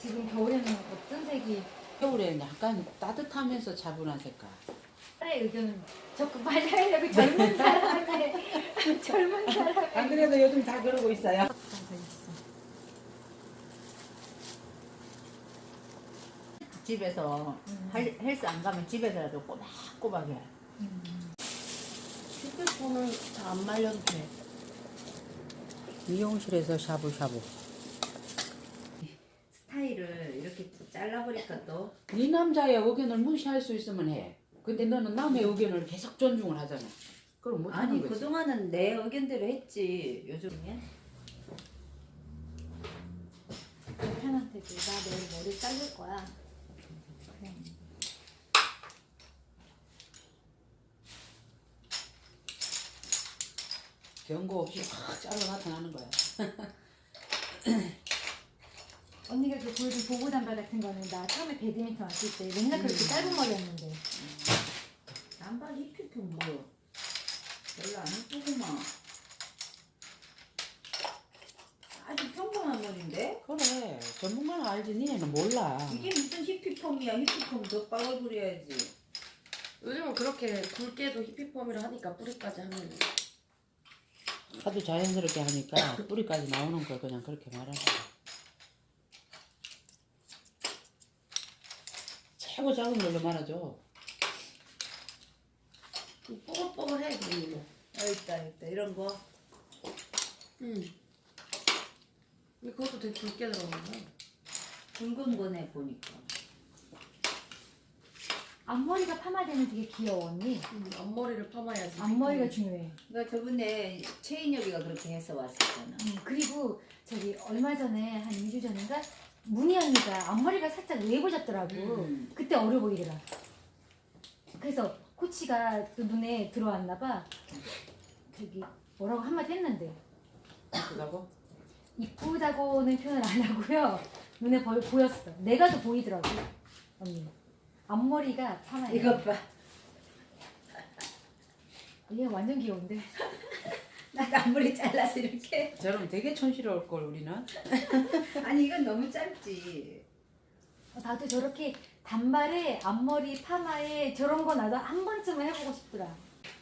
지금 겨울에는 어떤 색이 겨울에 약간 따뜻하면서 차분한 색깔. 딸의 의견은 적극 맞아야려고 젊은 사람한테 젊은 사람 안 그래도 요즘 다 그러고 있어요. 집에서 음. 헬- 헬스 안 가면 집에서라도 꼬박꼬박 해. 휴대폰은 잘 안 말려도 돼. 미용실에서 샤브샤브. 스타일을 이렇게 잘라버릴까 또? 네 남자의 의견을 무시할 수 있으면 해. 근데 너는 남의 의견을 계속 존중을 하잖아. 그럼 못하는 아니 거지. 그동안은 내 의견대로 했지 요즘엔 남편한테 나 내일 머리 자를 거야 그냥 경고 없이 확 잘라 나타나는 거야. 언니가 그 보여준 보고 단발 같은 거는 나 처음에 배드민턴 왔을 때 맨날 그렇게 짧은 머리였는데 남발 입히면 뭐 별로 안 이쁘구만 아주 평범한 머리인데? 그래. 전문가는 알지. 니네는 몰라. 이게 무슨 히피펌이야 히피펌 더 빠글 부려야지 요즘은 그렇게 굵게도 히피펌이라 하니까 뿌리까지 하면 하도 자연스럽게 하니까 뿌리까지 나오는 걸 그냥 그렇게 말하는 거야. 최고 작은 걸로 말아줘. 뽀글뽀글해 그림이. 여기 있다 여기 있다 이런 거 응. 근데 그것도 되게 굵게 들어간 거야. 굵은 거네 보니까 앞머리가 파마되면 되게 귀여워 언니 응. 앞머리를 파마해야지. 앞머리가 중요해 나 저번에 최인혁이가 그렇게 해서 왔었잖아 음, 그리고 저기 얼마 전에 한 2주 전인가 문희 언니가 앞머리가 살짝 잡더라고. 음. 그때 어려 보이더라. 그래서 코치가 또 눈에 들어왔나 봐. 저기 뭐라고 한마디 했는데. 그다고? 이쁘다고는 표현을 안 하고요. 눈에 벌, 보였어. 내가 더 보이더라고 언니. 앞머리가 파마야 이것 봐. 얘 완전 귀여운데 나 앞머리 잘라서 이렇게. 저럼 되게 촌스러울 걸 우리는. 아니 이건 너무 짧지. 어, 나도 저렇게 단발에 앞머리 파마에 저런 거 나도 한 번쯤은 해보고 싶더라.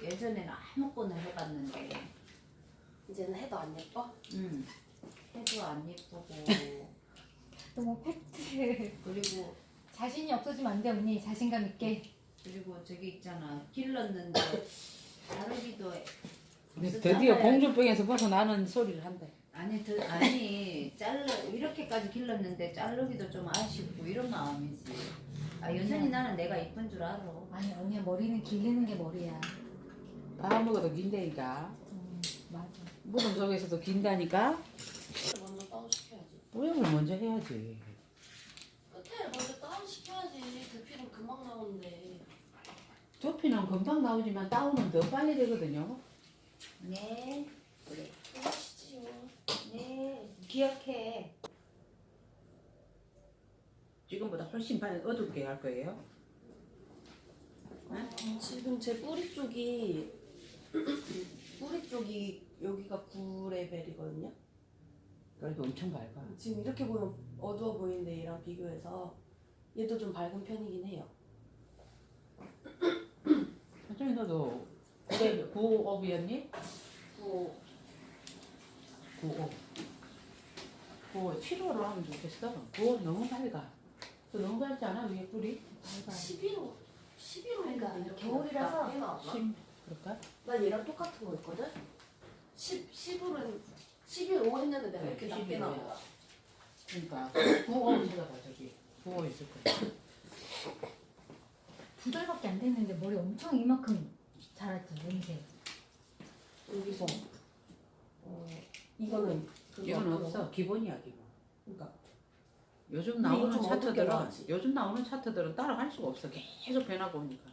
예전에는 아무거나 해봤는데. 이제는 해도 안 예뻐? 음, 해도 안 예쁘고. 너무 팩트. 그리고 자신이 없어지면 안 돼 언니. 자신감 있게. 그리고 저기 있잖아. 길렀는데 자르기도 근데 무슨 드디어 잘라야- 공주병에서 벗어나는 소리를 한다. 아니 더, 아니 잘라 이렇게까지 길렀는데 자르기도 좀 아쉽고 이런 마음이지 아 여전히 나는 내가 이쁜 줄 알아 아니 언니 머리는 기르는 게 머리야 다 먹어도 긴다니까. 음, 맞아 무덤 속에서도 긴다니까. 먼저 다운시켜야지. 모양을 먼저 해야지. 끝에 먼저 다운시켜야지. 두피는 금방 나오는데. 두피는 금방 나오지만 다운은 더 빨리 되거든요. 네 그래 하시지요. 네 기억해 지금보다 훨씬 빨리 어둡게 할 거예요. 지금 제 뿌리 쪽이 뿌리 쪽이 여기가 9레벨이거든요. 그래도 엄청 밝아. 지금 이렇게 보면 어두워 보이는데 얘랑 비교해서 얘도 좀 밝은 편이긴 해요. 현정이 너도 9대 9업이었니? 9 9업. 9업 7호로 하면 좋겠어. 9업 너무 밝아. 또 너무 밝지 않아? 위에 뿌리? 밝아 11호 11호 그러니까 겨울이라서 심 그럴까? 난 얘랑 똑같은 거 있거든? 10, 10으로는 11호 했는데 내가 이렇게 네, 낮게 11호. 나와. 그러니까 9업 찾아봐 저기. 9업 있을 거야. 두 달밖에 안 됐는데 머리 엄청 이만큼 자랐죠 냄새 여기서 어, 이거는 이건 없고. 없어. 기본이야 기본. 그러니까 요즘 근데 나오는 좀 차트들은 나왔지. 요즘 나오는 차트들은 따라갈 수가 없어. 계속 변하고 오니까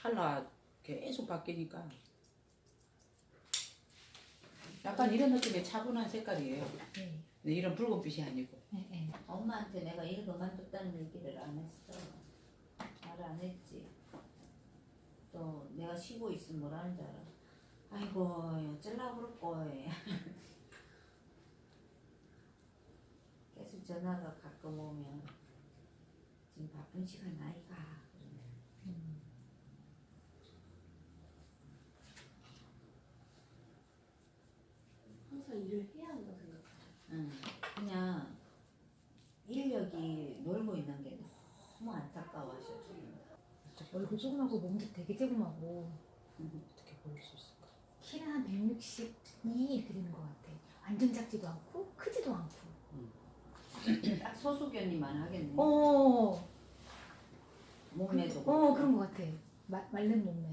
컬러 계속 바뀌니까. 약간 이런 느낌의 차분한 색깔이에요. 네. 근데 이런 붉은빛이 아니고. 네, 네. 엄마한테 내가 일 그만뒀다는 얘기를 안 했어 말 안 했지 또 내가 쉬고 있으면 뭐라는 줄 알아 아이고 어쩌려고 그럴 거에 계속 전화가 가끔 오면 지금 바쁜 시간 아이가 항상 일을 해야 한다 생각. 응. 그냥 인력이 놀고 있는 게 너무 안타까워하셔 지금. 얼굴 조그마고 몸도 되게 조그마고 어떻게 보일 수 있을까? 키는 한 162 이렇게 되는 것 같아. 완전 작지도 않고 크지도 않고. 딱 소수견이만 하겠네. 어, 몸매도. 어 그런 것 같아. 마, 말른 몸매.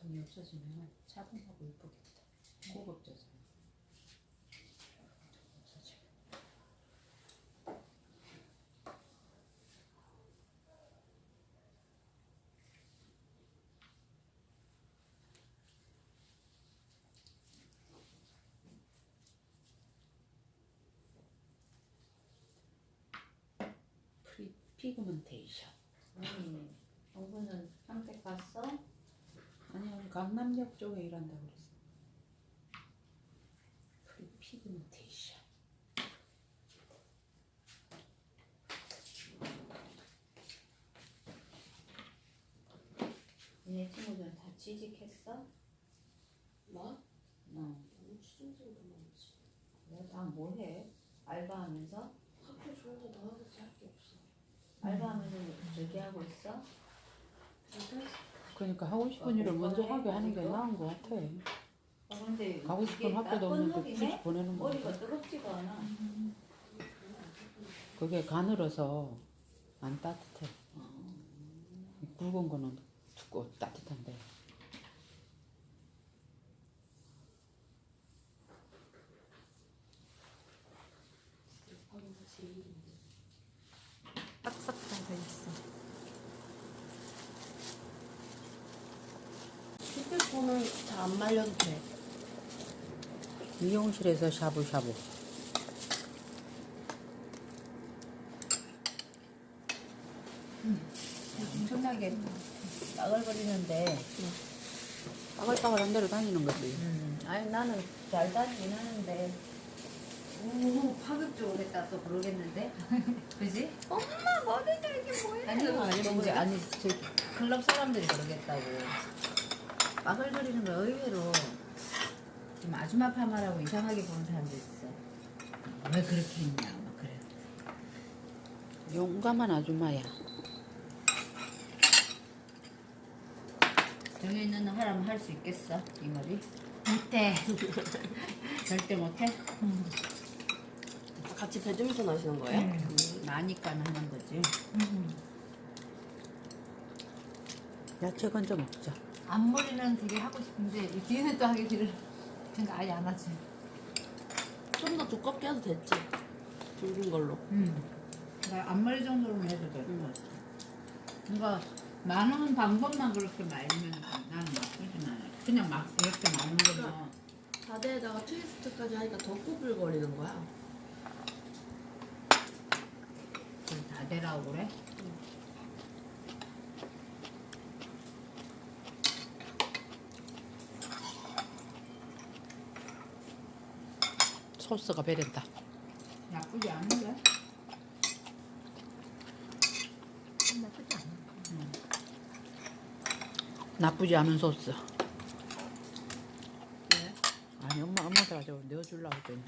톤이 없어지면 차분하고 예쁘겠다. 고급져서. 없어져. 프리 피그먼테이션. 아니, 정부는 평택 갔어? 아니 오늘 강남역 쪽에 일한다고 그랬어. 프리 피그먼테이션. 니네 친구들은 다 취직했어? 나? 어. 너무 취준생도 많지. 그래? 아 뭐해? 알바하면서? 학교 좋은데 나와서 할게 없어. 알바하면서 저기 하고 있어? 일단 그러니까 하고 싶은 일을 먼저 하게 하는 게 나은 것 같아. 아 근데 가고 싶은 이게 학교도 나쁜 없는데 놈이네? 굳이 보내는 거. 머리가 뜨겁지가 않아. 그게 가늘어서 안 따뜻해. 어. 굵은 거는 두고 따뜻한데. 하루가 제일인데. 싹싹 다 있어. 휴대폰은 잘 안 말려도 돼. 미용실에서 샤브샤브. 엄청나게 나글거리는데 빠글빠글한 대로 다니는 거지. 음, 아니 나는 잘 다니긴 하는데 오 파격적으로 했다 또 그러겠는데 그지? 엄마 머리들 이게 뭐야? 아니 아니 아니 저 클럽 사람들이 그러겠다고 빠글거리는 거 의외로 좀 아줌마 파마라고 이상하게 보는 사람도 있어 왜 그렇게 했냐 막 그래 용감한 아줌마야. 정해 있는 하라면 할 수 있겠어 이 머리? 못해. 절대 못해? 같이 배드민턴 하시는 거예요? 음. 나니까 하는 거지 음. 야채 건져 먹자. 앞머리는 되게 하고 싶은데 이 뒤에는 또 하기 싫어. 그러니까 아예 안 하지. 좀 더 두껍게 해도 됐지. 굵은 걸로. 음. 그러니까 앞머리 정도로는 해도 될것 같아. 그러니까 많은 방법만 그렇게 말면 나는 나쁘진 않아. 그냥 막 이렇게 많은 거면 바다에다가 트위스트까지 하니까 더 꼬불거리는 거야. 그걸 다 되라고 그래? 소스가 배린다. 나쁘지 않은데? 나쁘지 않아. 나쁘지 않은 소스. 네. 아니 엄마 엄마가 저 넣어주려고 했더니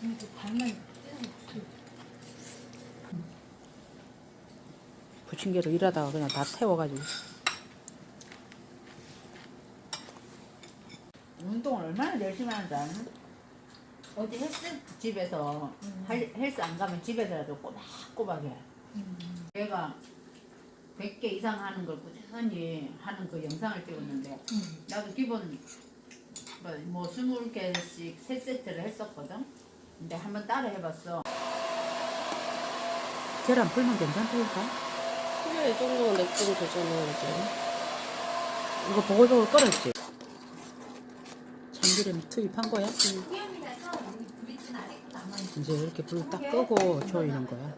근데 그 반만 부침개로 일하다가 그냥 다 태워가지고 운동을 얼마나 열심히 하는지 아는? 어디 헬스 집에서 할- 헬스 안 가면 집에서라도 꼬박꼬박 해. 얘가 100개 이상 하는 걸 꾸준히 하는 그 영상을 찍었는데 음. 나도 기본 뭐, 뭐 20개씩 세 세트를 했었거든. 근데 한번 따라 해봤어. 계란 풀면 괜찮다니까. 그래 이 정도면 냅두면 되잖아 이제. 이거 보글보글 끓었지? 참기름 투입한 거야? 이제 이렇게 불 딱 끄고 조이는 거야.